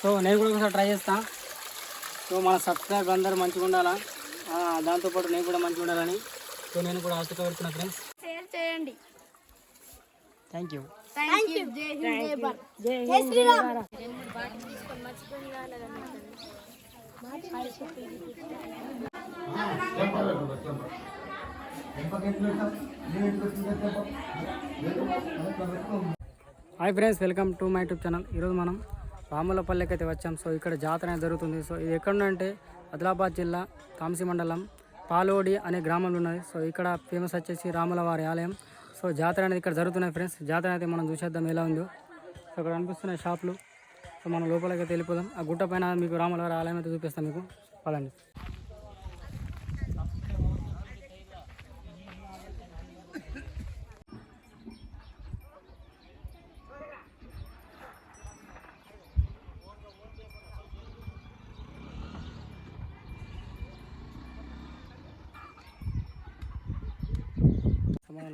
So నేను కూడా ఒకసారి ట్రై చేస్తాను సో మన సబ్స్క్రైబ్ అందరూ మంచిగా ఉండాలా? ఆ, దాంతోపాటు నేను కూడా మంచిగా ఉండాలని. సో నేను కూడా ఆశతో పెడుతున్నా ఫ్రెండ్స్ షేర్ చేయండి. థ్యాంక్ యూ థ్యాంక్ యూ జై హింద్ జై భారత్ జై Shri Ram hi friends welcome to my YouTube channel ఈరోజు మనం రాములపల్లికి అయితే వచ్చాం. సో ఇక్కడ జాతర అనేది జరుగుతుంది. సో ఇది ఎక్కడుందంటే ఆదిలాబాద్ జిల్లా కాంసి మండలం పాలోడి అనే గ్రామంలో ఉన్నది. సో ఇక్కడ ఫేమస్ వచ్చేసి రాములవారి ఆలయం. సో జాతర అనేది ఇక్కడ జరుగుతున్నాయి ఫ్రెండ్స్. జాతర అయితే మనం చూసేద్దాం ఎలా ఉందో. సో ఇక్కడ అనిపిస్తున్నాయి షాపులు. సో మనం లోపలికి వెళ్ళిపోదాం. ఆ గుట్ట పైన మీకు రాముల వారి ఆలయం అయితే చూపిస్తాం మీకు. పదండి.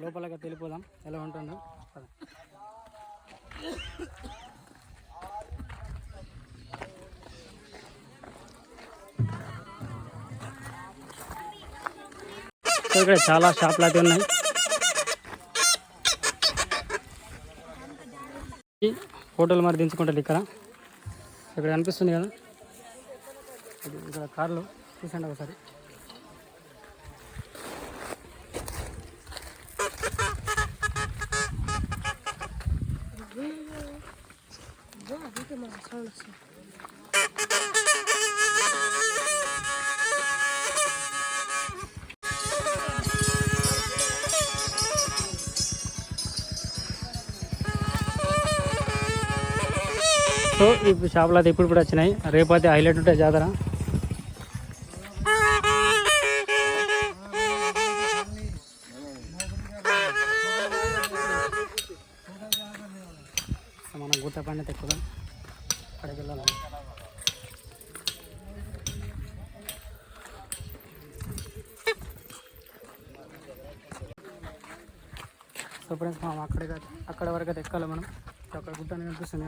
లోపలికి అయితే ఎలా ఉంటుందో. ఇక్కడ చాలా షాపులు అయితే ఉన్నాయి. ఫోటోలు మరి దించుకుంటారు ఇక్కడ. ఇక్కడ అనిపిస్తుంది కదా. ఇక్కడ కార్లు. చూసండి ఒకసారి. సో ఈ షాపులు అయితే ఇప్పుడు కూడా వచ్చినాయి. రేపు అయితే హైలైట్ ఉంటాయి జాతర సో మనం గుట్ట పైన తెక్కుదాం అక్కడికి వెళ్ళాలి సో ఫ్రెండ్స్ మనం అక్కడ అక్కడ వరకు అయితే ఎక్కాలి మనం. సో అక్కడ గుట్ట అనేది కనిపిస్తుంది.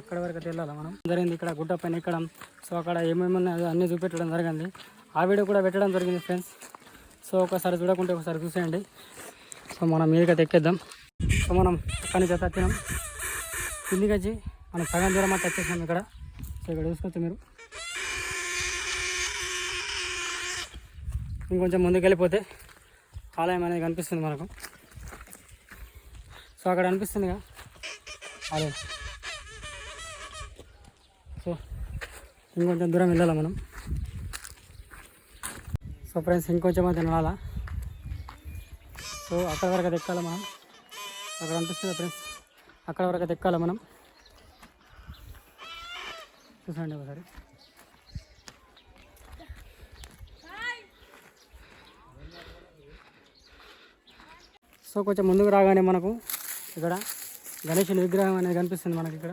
అక్కడ వరకు అయితే వెళ్ళాలి మనం. జరిగింది ఇక్కడ గుట్ట పైన ఎక్కడం. సో అక్కడ ఏమేమి ఉన్నాయో అన్నీ చూపెట్టడం జరిగింది. ఆ వీడియో కూడా పెట్టడం జరిగింది ఫ్రెండ్స్ సో ఒకసారి చూడకుంటే ఒకసారి చూసేయండి. సో మనం మీదకి ఎక్కేద్దాం. సో మనం అక్కడి నుంచి అయితే వచ్చినాం కిందికి వచ్చి మనం సగం దూరం అయితే వచ్చేసినాం ఇక్కడ. సో ఇక్కడ చూసుకోవచ్చు మీరు. ఇంకొంచెం ముందుకు వెళ్ళిపోతే ఆలయం అనేది కనిపిస్తుంది మనకు. సో అక్కడ అనిపిస్తుందిగా. అదే సో ఇంకొంచెం దూరం వెళ్ళాలా మనం? సో ఫ్రెండ్స్ ఇంకొంచెం అయితే వెళ్ళాలా సో అక్కడ వరకు అయితే ఎక్కాలి మనం? అక్కడ అనిపిస్తుంది ఫ్రెండ్స్? అక్కడ వరకు అయితే ఎక్కాలి మనం? చూసండి ఒకసారి. సో కొంచెం ముందుకు రాగానే మనకు ఇక్కడ గణేశుని విగ్రహం అనేది కనిపిస్తుంది మనకి ఇక్కడ.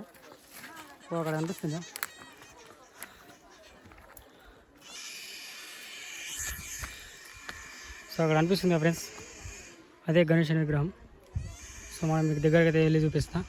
సో అక్కడ కనిపిస్తుంది? సో అక్కడ అనిపిస్తుంది ఫ్రెండ్స్ అదే గణేశుని విగ్రహం. సో మనం మీకు దగ్గరికి అయితే వెళ్ళి చూపిస్తాను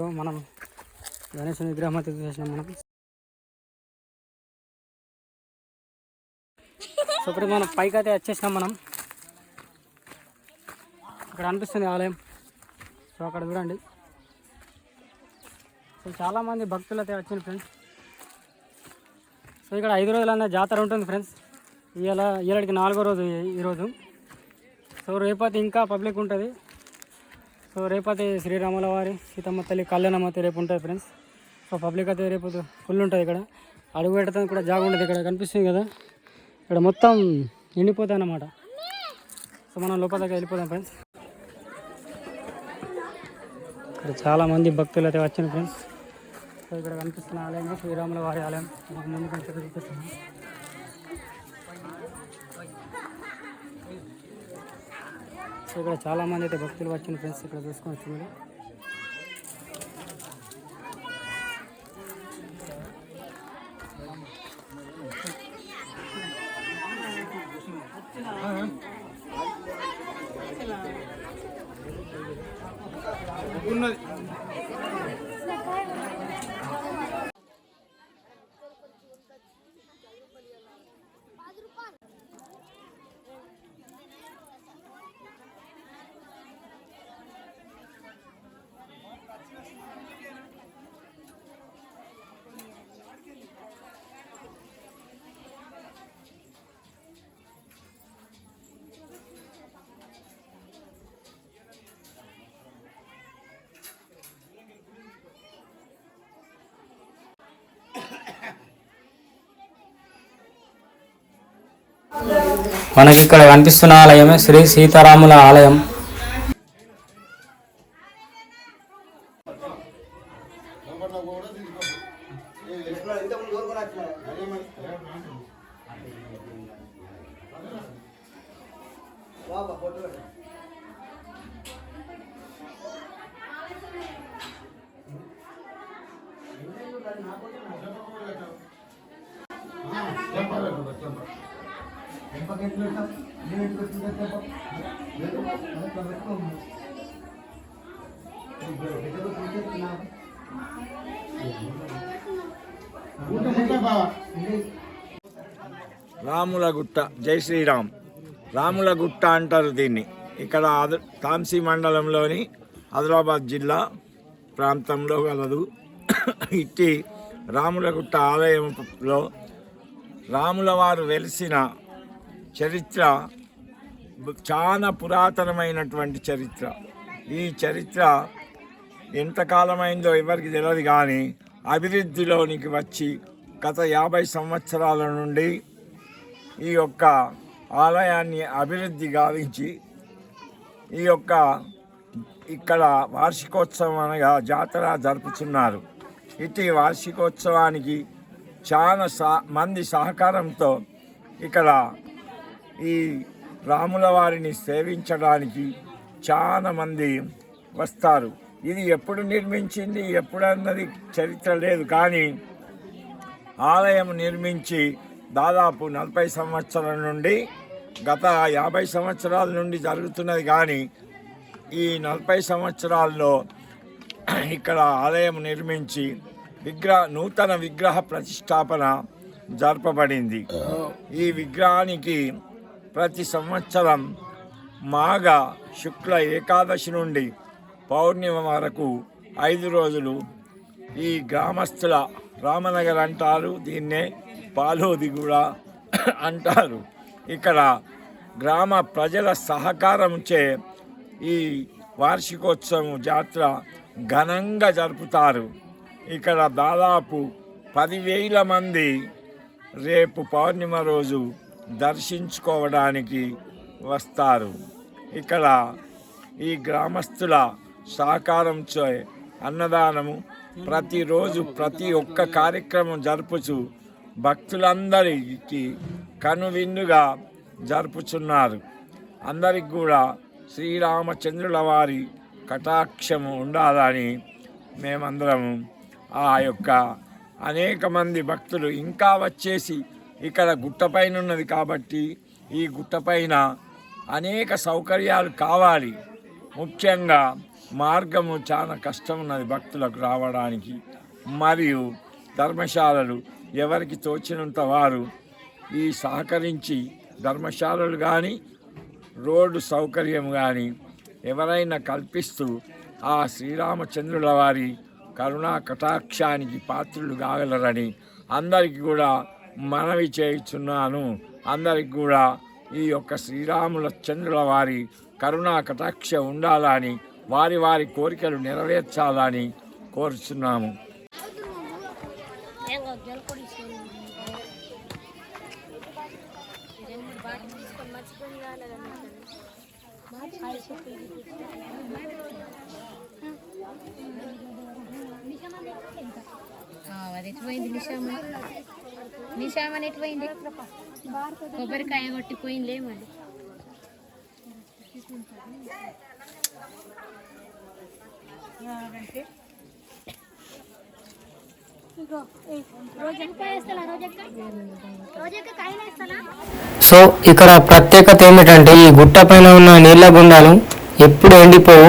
సో మనం గణేశుని విగ్రహం అయితే చూసేసినాం మనం. సో ఇప్పుడు మనం పైకి అయితే వచ్చేసినాం మనం. ఇక్కడ అనిపిస్తుంది ఆలయం. సో అక్కడ చూడండి. సో చాలామంది భక్తులు అయితే వచ్చింది ఫ్రెండ్స్. సో ఇక్కడ ఐదు రోజులన్న జాతర ఉంటుంది ఫ్రెండ్స్. ఇవాళ ఇవాళకి నాలుగో రోజు ఈ- ఈరోజు సో రేపటి ఇంకా పబ్లిక్ ఉంటుంది. సో రేపటి శ్రీరాముల వారి సీతమ్మ తల్లి కళ్యాణమతి రేపు ఉంటుంది ఫ్రెండ్స్ సో పబ్లిక్ అయితే రేపు ఫుల్ ఉంటుంది ఇక్కడ. అడుగు పెట్టడానికి కూడా జాగా ఉంటుంది ఇక్కడ కనిపిస్తుంది కదా? ఇక్కడ మొత్తం నిండిపోతాయి అన్నమాట. సో మనం లోపలికి వెళ్ళిపోదాం ఫ్రెండ్స్ ఇక్కడ చాలా మంది భక్తులు అయితే వచ్చిన ఫ్రెండ్స్ సో ఇక్కడ కనిపిస్తున్న ఆలయం శ్రీరాముల వారి ఆలయం. ముందు కనిపిస్తుంది. సో ఇక్కడ చాలా మంది అయితే భక్తులు వచ్చిన ఫ్రెండ్స్ ఇక్కడ చూసుకోవచ్చు మీరు మనకి ఇక్కడ కనిపిస్తున్న ఆలయమే శ్రీ సీతారాముల ఆలయం. రాములగుట్ట జై శ్రీరామ్. రాములగుట్ట అంటారు దీన్ని. ఇక్కడ ఆద- తాంసీ మండలంలోని ఆదిలాబాద్ జిల్లా ప్రాంతంలో కలదు ఇట్టి రాములగుట్ట ఆలయంలో రాముల వారు వెలిసిన చరిత్ర చాలా పురాతనమైనటువంటి చరిత్ర. ఈ చరిత్ర ఎంతకాలమైందో ఎవరికి తెలియదు కానీ అభివృద్ధిలోనికి వచ్చి గత యాభై సంవత్సరాల నుండి ఈ యొక్క ఆలయాన్ని అభివృద్ధి గావించి ఈ యొక్క ఇక్కడ వార్షికోత్సవం అనగా జాతర జరుపుతున్నారు ఇటు వార్షికోత్సవానికి చాలా సా మంది సహకారంతో ఇక్కడ ఈ రాముల వారిని సేవించడానికి చాలామంది వస్తారు. ఇది ఎప్పుడు నిర్మించింది ఎప్పుడన్నది చరిత్ర లేదు కానీ ఆలయం నిర్మించి దాదాపు నలభై సంవత్సరాల నుండి గత యాభై సంవత్సరాల నుండి జరుగుతున్నది కానీ ఈ నలభై సంవత్సరాల్లో ఇక్కడ ఆలయం నిర్మించి విగ్రహ నూతన విగ్రహ ప్రతిష్టాపన జరపబడింది. ఈ విగ్రహానికి ప్రతి సంవత్సరం మాఘ శుక్ల ఏకాదశి నుండి పౌర్ణిమ వరకు ఐదు రోజులు ఈ గ్రామస్తుల రామనగర్ అంటారు దీన్నే పాలోది కూడా అంటారు. ఇక్కడ గ్రామ ప్రజల సహకారంచే ఈ వార్షికోత్సవం జాతర ఘనంగా జరుపుతారు. ఇక్కడ దాదాపు పదివేల మంది రేపు పౌర్ణిమ రోజు దర్శించుకోవడానికి వస్తారు. ఇక్కడ ఈ గ్రామస్తుల సహకారంతో అన్నదానము ప్రతిరోజు ప్రతి ఒక్క కార్యక్రమం జరుపుచు భక్తులందరికీ కనువిందుగా జరుపుచున్నారు. అందరికి కూడా శ్రీరామచంద్రుల వారి కటాక్షము ఉండాలని మేమందరము ఆ యొక్క అనేక మంది భక్తులు ఇంకా వచ్చేసి ఇక్కడ గుట్టపైన ఉన్నది కాబట్టి ఈ గుట్టపైన అనేక సౌకర్యాలు కావాలి. ముఖ్యంగా మార్గము చాలా కష్టం ఉన్నది భక్తులకు రావడానికి. మరియు ధర్మశాలలు ఎవరికి తోచినంత వారు ఈ సహకరించి ధర్మశాలలు కానీ రోడ్డు సౌకర్యం కానీ ఎవరైనా కల్పిస్తూ ఆ శ్రీరామచంద్రుల వారి కరుణా కటాక్షానికి పాత్రులు కాగలరని అందరికీ కూడా మనవి చేయుచున్నాను. అందరికి కూడా ఈ యొక్క శ్రీరాముల చంద్రుల వారి కరుణా కటాక్ష ఉండాలని వారి వారి కోరికలు నెరవేర్చాలని కోరుచున్నాము. అది పోయింది నిషామ? నిషామని ఎటుపోయింది కొబ్బరికాయ కొట్టిపోయిందిలే మరి. సో ఇక్కడ ప్రత్యేకత ఏమిటంటే ఈ గుట్ట పైన ఉన్న నీళ్ళ గుండాలు ఎప్పుడు ఎండిపోవు.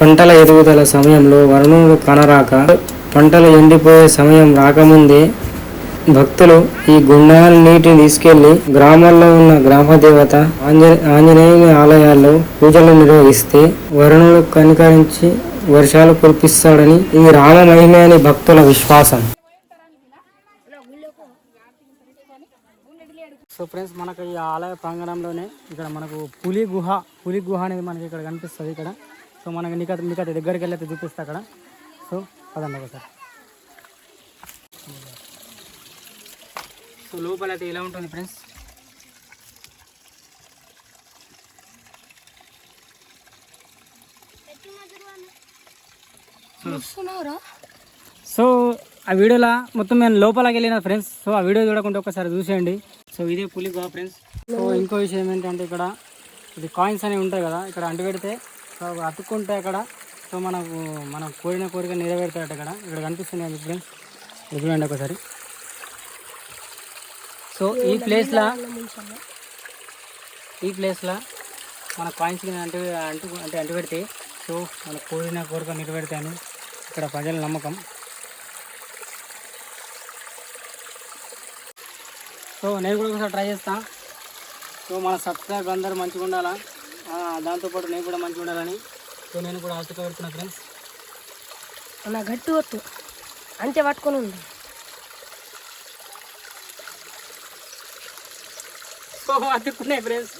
పంటల ఎదుగుదల సమయంలో వరుణుడు కనరాక పంటలు ఎండిపోయే సమయం రాకముందే భక్తులు ఈ గుండాల నీటిని తీసుకెళ్ళి గ్రామాల్లో ఉన్న గ్రామ దేవత ఆంజనే ఆలయాల్లో పూజలు నిర్వహిస్తే వరుణులు కనికరించి వర్షాలు కురిపిస్తాడని ఇది రామ మహిమ అని భక్తుల విశ్వాసం. సో ఫ్రెండ్స్ మనకు ఈ ఆలయ ప్రాంగణంలోనే ఇక్కడ మనకు పులి గుహ పులి గుహ అనేది మనకి ఇక్కడ కనిపిస్తుంది ఇక్కడ. సో మనకి నీకు మీకు దగ్గరికి వెళ్ళి అయితే చూపిస్తా అక్కడ. సో అదండి ఒకసారి. సో లోపల అయితే ఇలా ఉంటుంది ఫ్రెండ్స్? సో ఆ వీడియోలో మొత్తం నేను లోపలికి వెళ్ళిన ఫ్రెండ్స్. సో ఆ వీడియో చూడకుండా ఒకసారి చూసేయండి. సో ఇదే పులి గుహ ఫ్రెండ్స్. సో ఇంకో విషయం ఏంటంటే ఇక్కడ ఇది కాయిన్స్ అనేవి ఉంటాయి కదా ఇక్కడ అంటు పెడితే సో అతుక్కుంటే అక్కడ సో మనకు మనం కోరిన కోరిక నెరవేరుతాయట ఇక్కడ ఇక్కడ కనిపిస్తున్నాయి ఫ్రెండ్స్. చూడండి ఒకసారి. సో ఈ ప్లేస్లో ఈ ప్లేస్లో మన కాయిన్స్ అంటు అంటు అంటే అంటు పెడితే సో మన కోరిన కోరిక నెరవేరుతాయని ఇక్కడ ప్రజల నమ్మకం. సో నేను కూడా ఒకసారి ట్రై చేస్తా. సో మన సబ్స్క్రైబ్ అందరూ మంచిగా ఉండాలా? దాంతోపాటు నేను కూడా మంచిగా ఉండాలని. సో నేను కూడా ఆశ పెడుతున్నా ఫ్రెండ్స్ నా గట్టి వత్తు అంతే పట్టుకొని ఉంది సో అతుక్కున్నాయి ఫ్రెండ్స్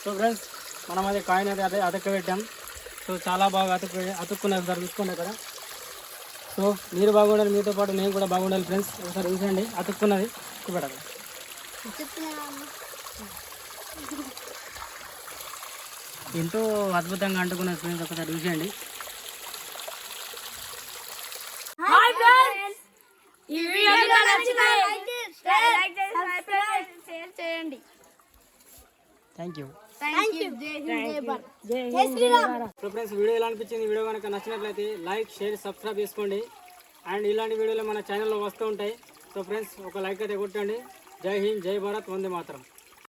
సో ఫ్రెండ్స్ మనం అదే కాయిన్ అయితే అదే అతుక్కబెట్టాం సో చాలా బాగా అతుక్కు అతుక్కున్నారు సార్ చూసుకోండి కదా సో మీరు బాగుండాలి మీతో పాటు నేను కూడా బాగుండాలి ఫ్రెండ్స్ ఒకసారి చూసండి అతుక్కున్నది. చూపెట్టాలి ఎంతో అద్భుతంగా అంటుకున్నది ఫ్రెండ్స్ ఒకసారి చూసేయండి ఈ వీడియో లైక్ షేర్ చేయండి థ్యాంక్ యూ థ్యాంక్ యూ జై హింద్ జై భారత్ జై శ్రీరామ్ సో ఫ్రెండ్స్ వీడియో ఎలా అనిపించింది? వీడియో కనుక నచ్చినట్లయితే లైక్ షేర్ సబ్స్క్రైబ్ చేసుకోండి. అండ్ ఇలాంటి వీడియోలు మన ఛానల్లో వస్తూ ఉంటాయి. సో ఫ్రెండ్స్ ఒక లైక్ అయితే కొట్టండి. జై హింద్ జై భారత్ వందే మాత్రం.